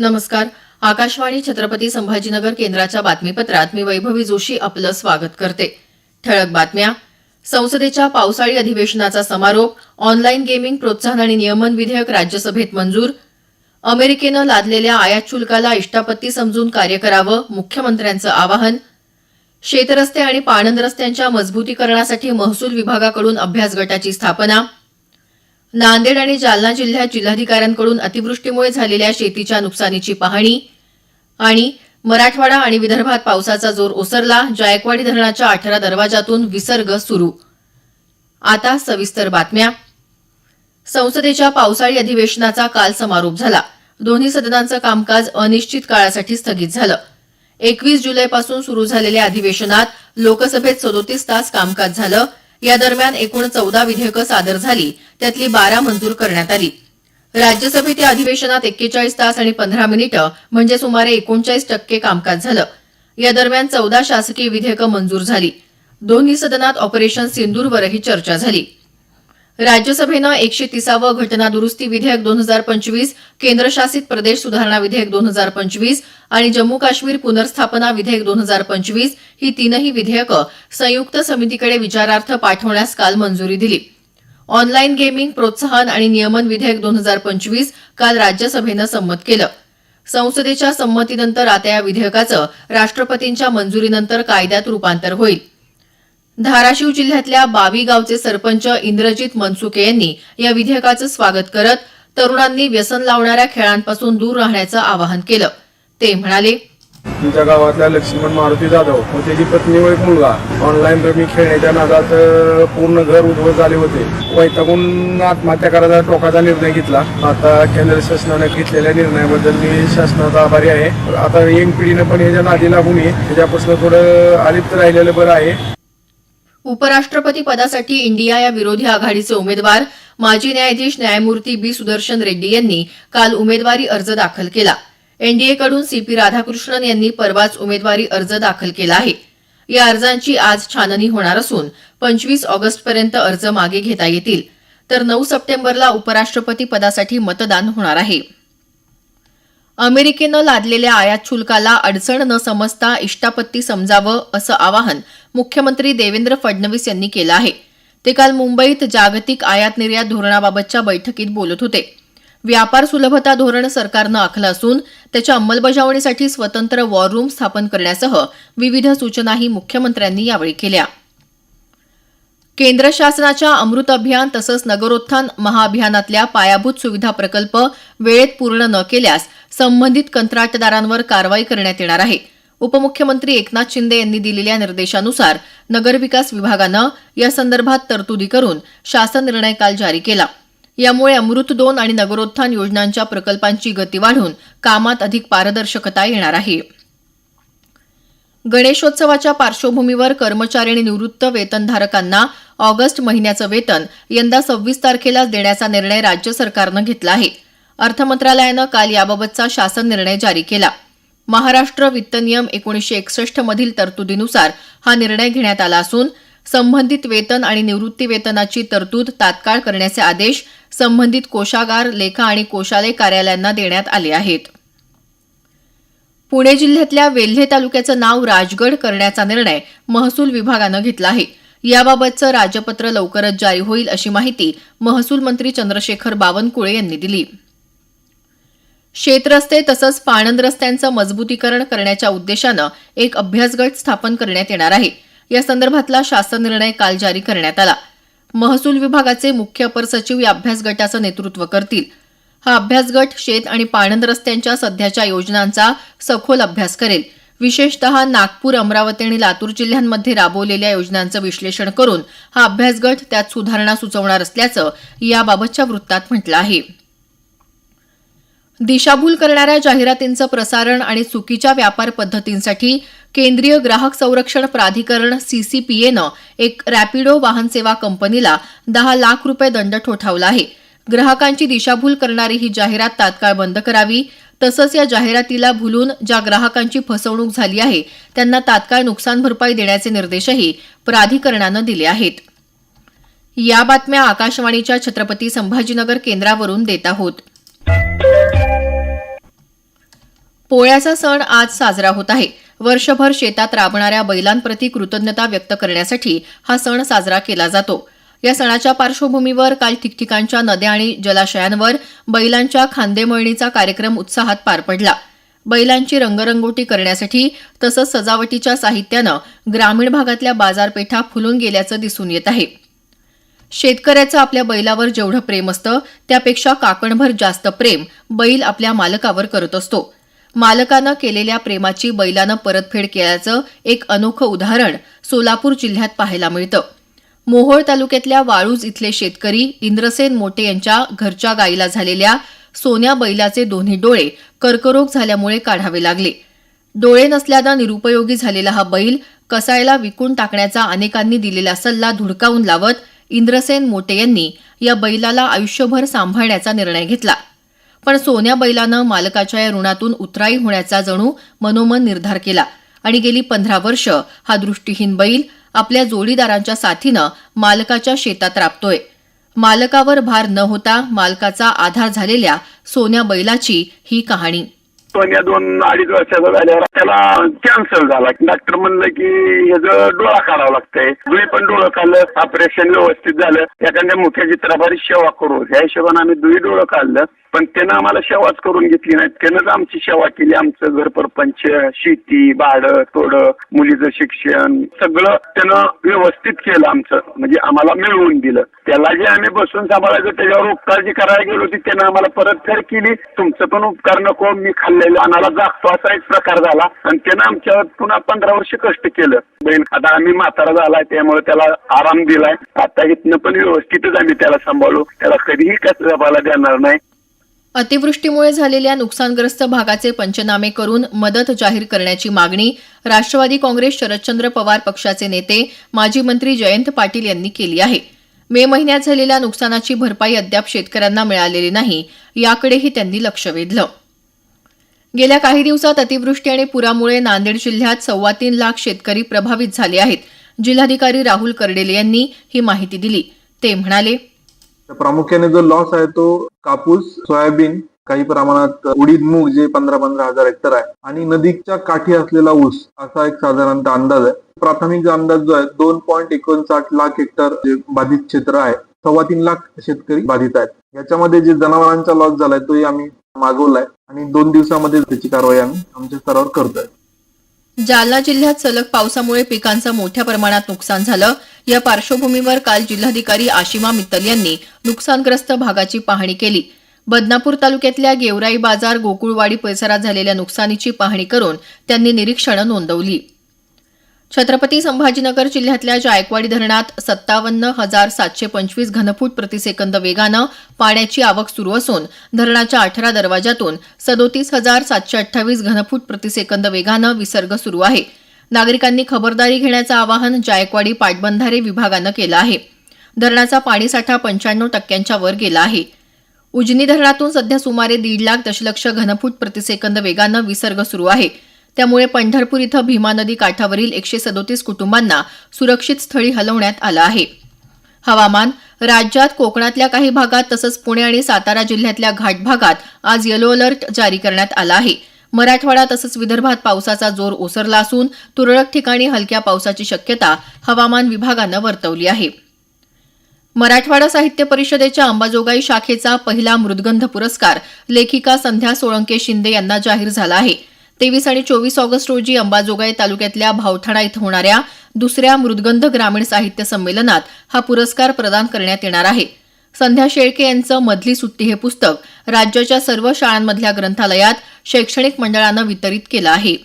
नमस्कार. आकाशवाणी छत्रपती संभाजीनगर केंद्राच्या बातमीपत्रात मी वैभवी जोशी आपलं स्वागत करते. ठळक बातम्या. संसदेच्या पावसाळी अधिवेशनाचा समारोप ऑनलाईन गेमिंग प्रोत्साहन आणि नियमन विधेयक राज्यसभेत मंजूर. अमेरिकेनं लादलेल्या आयात शुल्काला इष्टापत्ती समजून कार्य करावं मुख्यमंत्र्यांचं आवाहन. शेतरस्ते आणि पाणंद रस्त्यांच्या मजबूतीकरणासाठी महसूल विभागाकडून अभ्यास गटाची स्थापना. नांदेड आणि जालना जिल्ह्यात जिल्हाधिकाऱ्यांकडून अतिवृष्टीमुळे झालेल्या शेतीच्या नुकसानीची पाहणी आणि मराठवाडा आणि विदर्भात पावसाचा जोर ओसरला जायकवाडी धरणाच्या अठरा दरवाजातून विसर्ग सुरू. आता सविस्तर बातम्या. संसदेच्या पावसाळी अधिवेशनाचा काल समारोप झाला. दोन्ही सदनांचं कामकाज अनिश्चित काळासाठी स्थगित झालं. एकवीस जुलैपासून सुरू झालेल्या अधिवेशनात लोकसभेत सदोतीस तास कामकाज झालं. या दरम्यान एकूण चौदा विधेयकं सादर झाली. त्यातली बारा मंजूर करण्यात आली. राज्यसभेत या अधिवेशनात एक्केचाळीस तास आणि पंधरा मिनिटं म्हणजे सुमारे एकोणचाळीस टक्के कामकाज झालं. या दरम्यान चौदा शासकीय विधेयकं मंजूर झाली. दोन्ही सदनात ऑपरेशन सिंदूरवरही चर्चा झाली. राज्यसभेनं एकशे तिसावं घटना दुरुस्ती विधेयक दोन हजार पंचवीस केंद्रशासित प्रदेश सुधारणा विधेयक दोन हजार पंचवीस आणि जम्मू काश्मीर पुनर्स्थापना विधेयक दोन हजार पंचवीस ही तीनही विधेयकं संयुक्त समितीकडे विचारार्थ पाठवण्यास काल मंजुरी दिली. ऑनलाईन गेमिंग प्रोत्साहन आणि नियमन विधेयक दोन हजार पंचवीस काल राज्यसभेनं संमत केलं. संसदेच्या संमतीनंतर आता या विधेयकाचं राष्ट्रपतींच्या मंजुरीनंतर कायद्यात रूपांतर होईल. धाराशिव जिल्ह्यातल्या बावी गावचे सरपंच इंद्रजित मनसुके यांनी या विधेयकाचं स्वागत करत तरुणांनी व्यसन लावणाऱ्या खेळांपासून दूर राहण्याचं आवाहन केलं. ते म्हणाले तुमच्या गावातल्या लक्ष्मण मारुती जाधव व त्याची पत्नी व एक मुलगा. ऑनलाईन रमी खेळण्याच्या नादात पूर्ण घर उद्ध्वस्त झाले होते. वैतागून आत्महत्या करायचा टोकाचा निर्णय घेतला. आता केंद्र शासनाने घेतलेल्या निर्णयाबद्दल मी शासनाचा आभारी आहे. आता यंग पिढीनं पण याच्या नादी लागून नये त्याच्यापासून थोडं अलिप्त राहिलेलं बरं आहे. उपराष्ट्रपती पदासाठी इंडिया या विरोधी आघाडीचे उमेदवार माजी न्यायाधीश न्यायमूर्ती बी. सुदर्शन रेड्डी यांनी काल उमेदवारी अर्ज दाखल केला. एनडीएकडून सीपी राधाकृष्णन यांनी परवाच उमेदवारी अर्ज दाखल केला आहे. या अर्जांची आज छाननी होणार असून पंचवीस ऑगस्टपर्यंत अर्ज मागे घेता येतील. तर नऊ सप्टेंबरला उपराष्ट्रपती पदासाठी मतदान होणार आहे. अमेरिकेनं लादलेल्या आयात शुल्काला अडचण न समजता इष्टापत्ती समजावं असं आवाहन मुख्यमंत्री देवेंद्र फडणवीस यांनी केलं आहे. ते काल मुंबईत जागतिक आयात निर्यात धोरणाबाबतच्या बैठकीत बोलत होते. व्यापार सुलभता धोरण सरकारनं आखलं असून त्याच्या अंमलबजावणीसाठी स्वतंत्र वॉर रूम स्थापन करण्यासह विविध सूचनाही मुख्यमंत्र्यांनी यावेळी केल्या. केंद्र शासनाच्या अमृत अभियान तसंच नगरोत्थान महाअभियानातल्या पायाभूत सुविधा प्रकल्प वेळेत पूर्ण न केल्यास संबंधित कंत्राटदारांवर कारवाई करण्यात येणार आहे. उपमुख्यमंत्री एकनाथ शिंदे यांनी दिलेल्या निर्देशानुसार नगरविकास विभागानं या संदर्भात तरतुदी करून शासन निर्णय काल जारी केला. यामुळे अमृत दोन आणि नगरोत्थान योजनांच्या प्रकल्पांची गती वाढून कामात अधिक पारदर्शकता येणार आहे. गणेशोत्सवाच्या पार्श्वभूमीवर कर्मचारी आणि निवृत्त वेतनधारकांना ऑगस्ट महिन्याचं वेतन यंदा सव्वीस तारखेलाच देण्याचा निर्णय राज्य सरकारनं घेतला आहे. अर्थ मंत्रालयानं काल याबाबतचा शासन निर्णय जारी केला. महाराष्ट्र वित्त नियम एकोणीसशे एकसष्ट मधील तरतुदीनुसार हा निर्णय घेण्यात आला असून संबंधित वेतन आणि निवृत्ती वेतनाची तरतूद तात्काळ करण्याचे आदेश संबंधित कोशागार लेखा आणि कोशालय कार्यालयांना देण्यात आले आहेत. पुणे जिल्ह्यातल्या वेल्हे तालुक्याचं नाव राजगड करण्याचा निर्णय महसूल विभागानं घेतला आहे. याबाबतचं राजपत्र लवकरच जारी होईल अशी माहिती महसूल मंत्री चंद्रशेखर बावनकुळे यांनी दिली. शेतरस्ते तसंच पाणंद रस्त्यांचं मजबूतीकरण करण्याच्या उद्देशानं एक अभ्यास गट स्थापन करण्यात येणार आहे. या संदर्भातला शासन निर्णय काल जारी करण्यात आला. महसूल विभागाचे मुख्य अपर सचिव या अभ्यास गटाचं नेतृत्व करतील. हा अभ्यास गट शेत आणि पाणंद रस्त्यांच्या सध्याच्या योजनांचा सखोल अभ्यास करेल. विशेषतः नागपूर अमरावती आणि लातूर जिल्ह्यांमध्ये राबवलेल्या योजनांचं विश्लेषण करून हा अभ्यास गट त्यात सुधारणा सुचवणार असल्याचं याबाबतच्या वृत्तात म्हटलं आहे. दिशाभूल करणाऱ्या जाहिरातींचं प्रसारण आणि चुकीच्या व्यापार पद्धतींसाठी केंद्रीय ग्राहक संरक्षण प्राधिकरण सीसीपीएनं एक रॅपिडो वाहन सेवा कंपनीला दहा लाख रुपये दंड ठोठावला आहे. ग्राहकांची दिशाभूल करणारी ही जाहिरात तात्काळ बंद करावी तसंच या जाहिरातीला भुलून ज्या ग्राहकांची फसवणूक झाली आहे त्यांना तात्काळ नुकसान भरपाई देण्याचे निर्देशही प्राधिकरणानं दिले आहेत. या बातम्या आकाशवाणीच्या छत्रपती संभाजीनगर केंद्रावरून देत आहोत. पोळ्याचा सण आज साजरा होत आहे. वर्षभर शेतात राबणाऱ्या बैलांप्रती कृतज्ञता व्यक्त करण्यासाठी हा सण साजरा केला जातो. या सणाच्या पार्श्वभूमीवर काल ठिकठिकाणच्या नद्या आणि जलाशयांवर बैलांच्या खांदेमळणीचा कार्यक्रम उत्साहात पार पडला. बैलांची रंगरंगोटी करण्यासाठी तसंच सजावटीच्या साहित्यानं ग्रामीण भागातल्या बाजारपेठा फुलून गेल्याचं दिसून येत आहे. शेतकऱ्याचं आपल्या बैलावर जेवढं प्रेम असतं त्यापेक्षा काकणभर जास्त प्रेम बैल आपल्या मालकावर करत असतो. मालकानं केलेल्या प्रेमाची बैलानं परतफेड केल्याचं एक अनोखं उदाहरण सोलापूर जिल्ह्यात पाहायला मिळतं. मोहोळ तालुक्यातल्या वाळूज इथले शेतकरी इंद्रसेन मोटे यांच्या घरच्या गायीला झालेल्या सोन्या बैलाचे दोन्ही डोळे कर्करोग झाल्यामुळे काढावे लागले. डोळे नसल्यानं निरुपयोगी झालेला हा बैल कसायला विकून टाकण्याचा अनेकांनी दिलेला सल्ला धुडकावून लावत इंद्रसेन मोटे यांनी या बैलाला आयुष्यभर सांभाळण्याचा निर्णय घेतला. पण सोन्या बैलानं मालकाच्या या ऋणातून उतराई होण्याचा जणू मनोमन निर्धार केला. आणि गेली पंधरा वर्ष हा दृष्टीहीन बैल आपल्या जोडीदारांच्या साथीनं मालकाच्या शेतात राबतोय. मालकावर भार न होता मालकाचा आधार झालेल्या सोन्या बैलाची ही कहाणी. सोन्या दोन अडीच वर्षाचा झाल्यावर त्याला कॅन्सर झाला. डॉक्टर म्हणलं की ह्याचं डोळा काढावं लागतंय. दुई पण डोळं काढलं ऑपरेशन व्यवस्थित झालं. एखाद्या मोठ्या तरबारी सेवा करू. ह्या हिशोबाने आम्ही दुई डोळं काढलं. पण त्यानं आम्हाला सेवाच करून घेतली नाही त्यानंच आमची सेवा केली. आमचं घर परपंच शेती भाडं थोडं मुलीचं शिक्षण सगळं त्यानं व्यवस्थित केलं आमचं. म्हणजे आम्हाला मिळवून दिलं. त्याला जे आम्ही बसून सांभाळायचं त्याच्यावर उपकार जी करायला गेलो होती त्यानं आम्हाला परतफेड केली. तुमचं पण उपकार नको मी खाल्लेलं आम्हाला जागतो असा एक प्रकार झाला. आणि त्यानं आमच्यावर पुन्हा पंधरा वर्ष कष्ट केलं. बहीण आता आम्ही म्हातारा झालाय त्यामुळे त्याला आराम दिलाय. आता इथनं पण व्यवस्थितच आम्ही त्याला सांभाळू. त्याला कधीही कचरा देणार नाही. अतिवृष्टीमुळे झालेल्या नुकसानग्रस्त भागाचे पंचनामे करून मदत जाहीर करण्याची मागणी राष्ट्रवादी काँग्रेस शरदचंद्र पवार पक्षाचे नेते माजी मंत्री जयंत पाटील यांनी केली आहे. मे महिन्यात झालेल्या नुकसानाची भरपाई अद्याप शेतकऱ्यांना मिळालेली नाही याकडेही त्यांनी लक्ष वेधलं. गेल्या काही दिवसात अतिवृष्टी आणि पुरामुळे नांदेड जिल्ह्यात सव्वा तीन लाख शेतकरी प्रभावित झाले आहेत. जिल्हाधिकारी राहुल कर्डेले यांनी ही माहिती दिली. ते म्हणाले तर प्रामुख्याने जो लॉस आहे तो कापूस सोयाबीन काही प्रमाणात उडीद मूग जे पंधरा पंधरा हजार हेक्टर आहे आणि नदीच्या काठी असलेला ऊस असा एक साधारणतः अंदाज आहे. प्राथमिक अंदाज जो आहे दोन पॉईंट एकोणसाठ लाख हेक्टर जे बाधित क्षेत्र आहे सव्वा तीन लाख शेतकरी बाधित आहेत. याच्यामध्ये जे जनावरांचा लॉस झालाय तोही आम्ही मागवलाय आणि दोन दिवसामध्ये त्याची कारवाई आम्ही आमच्या स्तरावर करतोय. जालना जिल्ह्यात सलग पावसामुळे पिकांचं मोठ्या प्रमाणात नुकसान झालं. या पार्श्वभूमीवर काल जिल्हाधिकारी आशिमा मित्तल यांनी नुकसानग्रस्त भागाची पाहणी केली. बदनापूर तालुक्यातल्या गेवराई बाजार गोकुळवाडी परिसरात झालेल्या नुकसानीची पाहणी करून त्यांनी निरीक्षणं नोंदवली. छत्रपती संभाजीनगर जिल्ह्यातल्या जायकवाडी धरणात सत्तावन्न हजार सातशे पंचवीस घनफूट प्रतिसेकंद वेगानं पाण्याची आवक सुरू असून धरणाच्या अठरा दरवाजातून सदोतीस हजार सातशे अठ्ठावीस घनफूट प्रतिसेकंद वेगानं विसर्ग सुरू आहे. नागरिकांनी खबरदारी घेण्याचं आवाहन जायकवाडी पाटबंधारे विभागानं केलं आहे. धरणाचा पाणीसाठा पंच्याण्णव टक्क्यांच्या वर गेला आहे. उजनी धरणातून सध्या सुमारे दीड लाख दशलक्ष घनफूट प्रतिसेकंद वेगानं विसर्ग सुरू आहे. त्यामुळे पंढरपूर इथं भीमा नदी काठावरील एकशे सदोतीस कुटुंबांना सुरक्षित स्थळी हलवण्यात आलं आहे. हवामान राज्यात कोकणातल्या काही भागात तसंच पुणे आणि सातारा जिल्ह्यातल्या घाट भागात आज येलो अलर्ट जारी करण्यात आला आहे. मराठवाडा तसंच विदर्भात पावसाचा जोर ओसरला असून तुरळक ठिकाणी हलक्या पावसाची शक्यता हवामान विभागानं वर्तवली आहे. मराठवाडा साहित्य परिषदेच्या अंबाजोगाई शाखेचा पहिला मृदगंध पुरस्कार लेखिका संध्या सोळंके शिंदे यांना जाहीर झाला आहे. तेवीस आणि चोवीस ऑगस्ट रोजी अंबाजोगाई तालुक्यातल्या भावठाणा इथं होणाऱ्या दुसऱ्या मृदगंध ग्रामीण साहित्य संमेलनात हा पुरस्कार प्रदान करण्यात येणार आहे. संध्या शेळके यांचं मधली सुट्टी हे पुस्तक राज्याच्या सर्व शाळांमधल्या ग्रंथालयात शैक्षणिक मंडळानं वितरित केलं आहे.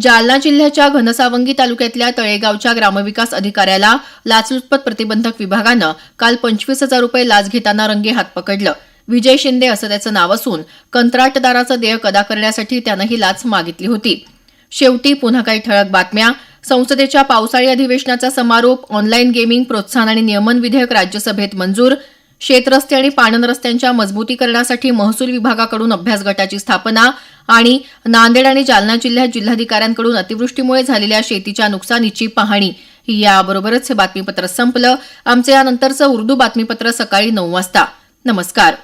जालना जिल्ह्याच्या घनसावंगी तालुक्यातल्या तळेगावच्या ग्रामविकास अधिकाऱ्याला लाचलुचपत प्रतिबंधक विभागानं काल पंचवीस हजार रुपये लाच घेताना रंगे हात पकडलं. विजय शिंदे असं त्याचं नाव असून कंत्राटदाराचं देयक अदा करण्यासाठी त्यानं ही लाच मागितली होती. शेवटी पुन्हा काही ठळक बातम्या संसदेच्या पावसाळी अधिवेशनाचा समारोप ऑनलाईन गेमिंग प्रोत्साहन आणि नियमन विधेयक राज्यसभेत मंजूर. शेतरस्ते आणि पाणन रस्त्यांच्या मजबूतीकरणासाठी महसूल विभागाकडून अभ्यास गटाची स्थापना आणि नांदेड आणि जालना जिल्ह्यात जिल्हाधिकाऱ्यांकडून अतिवृष्टीमुळे झालेल्या शेतीच्या नुकसानीची पाहणी. याबरोबरच हे बातमीपत्र संपलं. आमचं यानंतरचं उर्दू बातमीपत्र सकाळी नऊ वाजता. नमस्कार.